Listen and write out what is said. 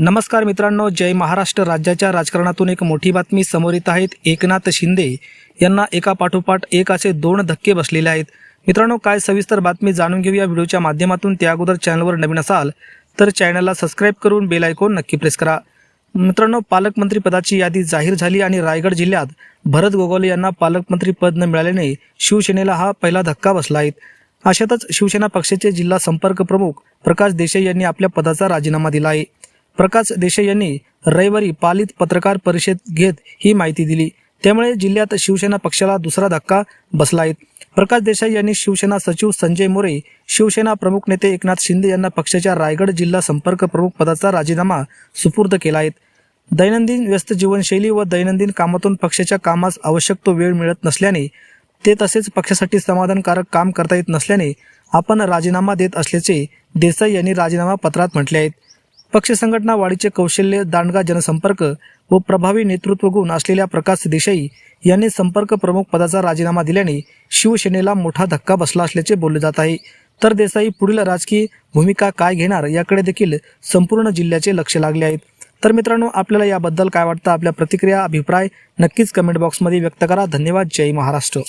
नमस्कार मित्रांनो जय महाराष्ट्र राज्याच्या राजकारणातून एक मोठी बातमी समोर येत आहेत एकनाथ शिंदे यांना एका पाठोपाठ एक असे दोन धक्के बसलेले आहेत. मित्रांनो काय सविस्तर बातमी जाणून घेऊया व्हिडिओच्या माध्यमातून. त्या अगोदर चॅनलवर नवीन असाल तर चॅनलला सबस्क्राईब करून बेल आयकॉन नक्की प्रेस करा. मित्रांनो पालकमंत्री पदाची यादी जाहीर झाली आणि रायगड जिल्ह्यात भरत गोगावले यांना पालकमंत्री पद न मिळाल्याने शिवसेनेला हा पहिला धक्का बसला आहे. अशातच शिवसेना पक्षाचे जिल्हा संपर्क प्रमुख प्रकाश देसाई यांनी आपल्या पदाचा राजीनामा दिला आहे. प्रकाश देसाई यांनी रविवारी पालित पत्रकार परिषद घेत ही माहिती दिली. त्यामुळे जिल्ह्यात शिवसेना पक्षाला दुसरा धक्का बसला आहे. प्रकाश देसाई यांनी शिवसेना सचिव संजय मोरे शिवसेना प्रमुख नेते एकनाथ शिंदे यांना पक्षाच्या रायगड जिल्हा संपर्क प्रमुख पदाचा राजीनामा सुपूर्द केला आहे. दैनंदिन व्यस्त जीवनशैली व दैनंदिन कामातून पक्षाच्या कामास आवश्यक तो वेळ मिळत नसल्याने ते तसेच पक्षासाठी समाधानकारक काम करता येत नसल्याने आपण राजीनामा देत असल्याचे देसाई यांनी राजीनामा पत्रात म्हटले आहेत पक्ष संघटना वाढीचे कौशल्य दांडगा जनसंपर्क व प्रभावी नेतृत्व गुण असलेल्या प्रकाश देसाई यांनी संपर्क प्रमुख पदाचा राजीनामा दिल्याने शिवसेनेला मोठा धक्का बसला असल्याचे बोलले जात आहे. तर देसाई पुढील राजकीय भूमिका काय घेणार याकडे देखील संपूर्ण जिल्ह्याचे लक्ष लागले आहेत. तर मित्रांनो आपल्याला याबद्दल काय वाटतं? आपल्या प्रतिक्रिया अभिप्राय नक्कीच कमेंट बॉक्समध्ये व्यक्त करा. धन्यवाद. जय महाराष्ट्र.